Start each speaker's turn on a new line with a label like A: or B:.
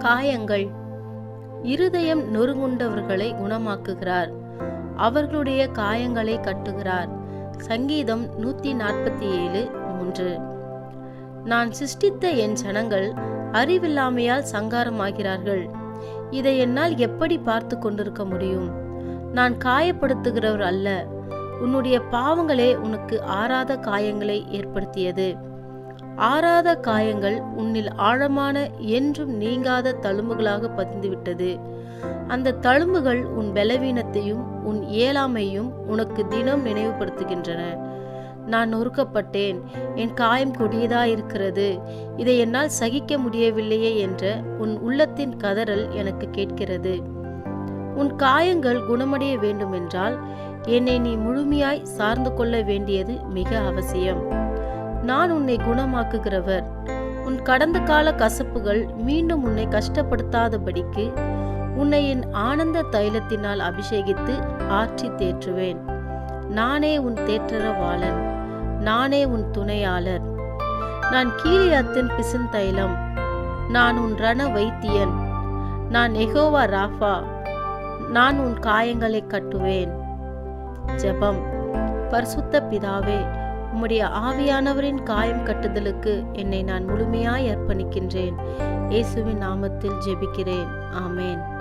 A: காயங்கள். இருதயம் நொறுங்குண்டவர்களை குணமாக்குகிறார். அவர்களுடைய காயங்களை கட்டுகிறார். சங்கீதம் நூத்தி நாற்பத்தி ஏழு மூன்று. நான் சிருஷ்டித்த என் ஜனங்கள் அறிவில்லாமையால் சங்காரமாகிறார்கள். இதை என்னால் எப்படி பார்த்து கொண்டிருக்க முடியும்? நான் காயப்படுத்துகிறவர் அல்ல. உன்னுடைய பாவங்களே உனக்கு ஆறாத காயங்களை ஏற்படுத்தியது. ஆறாத காயங்கள் உன்னில் ஆழமான என்றும் நீங்காத தழும்புகளாக பதிந்துவிட்டது. அந்த தழும்புகள் உன் பலவீனத்தையும் உன் இயலாமையும் உனக்கு தினம் நினைவுபடுத்துகின்றன. நான் நொறுக்கப்பட்டேன். என் காயம் கொடியதா இருக்கிறது இதை என்னால் சகிக்க முடியவில்லையே என்ற உன் உள்ளத்தின் கதறல் எனக்கு கேட்கிறது. உன் காயங்கள் குணமடைய வேண்டுமென்றால் என்னை நீ முழுமையாய் சார்ந்து கொள்ள வேண்டியது மிக அவசியம். நான் உன்னை குணமாக்குகிறவர். உன் கடந்த கால கசப்புகள் மீண்டும் உன்னை கஷ்டப்படுத்தாதபடிக்கு உன்னை என் ஆனந்த தைலத்தினால் அபிஷேகித்து ஆற்றி தேற்றுவேன். நானே உன் தேற்றரவாளன் நானே உன் துணையாளர். நான் கீழியாத்தின் பிசின் தைலம். நான் உன் ரண வைத்தியன். நான் எகோவா ராஃபா. நான் உன் காயங்களை கட்டுவேன். ஜெபம். பரிசுத்த பிதாவே உம்முடைய ஆவியானவரின் காயம் கட்டுதலுக்கு என்னை நான் முழுமையாய் அர்ப்பணிக்கின்றேன். இயேசுவின் நாமத்தில் ஜெபிக்கிறேன். ஆமேன்.